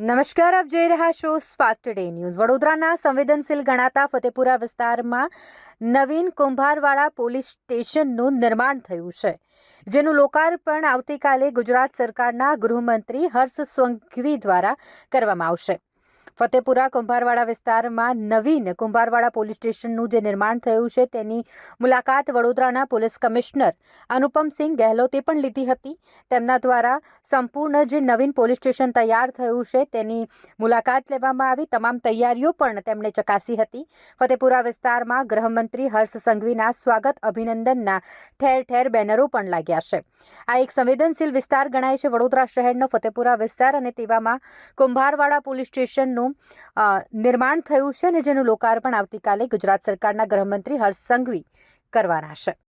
નમસ્કાર, આપ જોઈ રહ્યા છો સ્પાર્ક ટુડે ન્યૂઝ વડોદરાના સંવેદનશીલ ગણાતા ફતેપુરા વિસ્તારમાં નવીન કુંભારવાડા પોલીસ સ્ટેશનનું નિર્માણ થયું છે, જેનું લોકાર્પણ આવતીકાલે ગુજરાત સરકારના ગૃહમંત્રી હર્ષ સંઘવી દ્વારા કરવામાં આવશે. ફતેપુરા કુંભારવાડા વિસ્તારમાં નવીન કુંભારવાડા પોલીસ સ્ટેશનનું જે નિર્માણ થયું છે, તેની મુલાકાત વડોદરાના પોલીસ કમિશનર અનુપમસિંહ ગહેલોતે પણ લીધી હતી. તેમના દ્વારા સંપૂર્ણ જે નવીન પોલીસ સ્ટેશન તૈયાર થયું છે, તેની મુલાકાત લેવામાં આવી. તમામ તૈયારીઓ પણ તેમણે ચકાસી હતી. ફતેપુરા વિસ્તારમાં ગૃહમંત્રી હર્ષ સંઘવીના સ્વાગત અભિનંદનના ઠેર ઠેર બેનરો પણ લાગ્યા છે. આ એક સંવેદનશીલ વિસ્તાર ગણાય છે. વડોદરા શહેરનો ફતેપુરા વિસ્તાર અને તેવામાં કુંભારવાડા પોલીસ સ્ટેશનનું અ, નિર્માણ થયું છે અને જેનું લોકાર્પણ આવતીકાલે ગુજરાત સરકારના ગૃહમંત્રી હર્ષ સંઘવી કરવાના છે.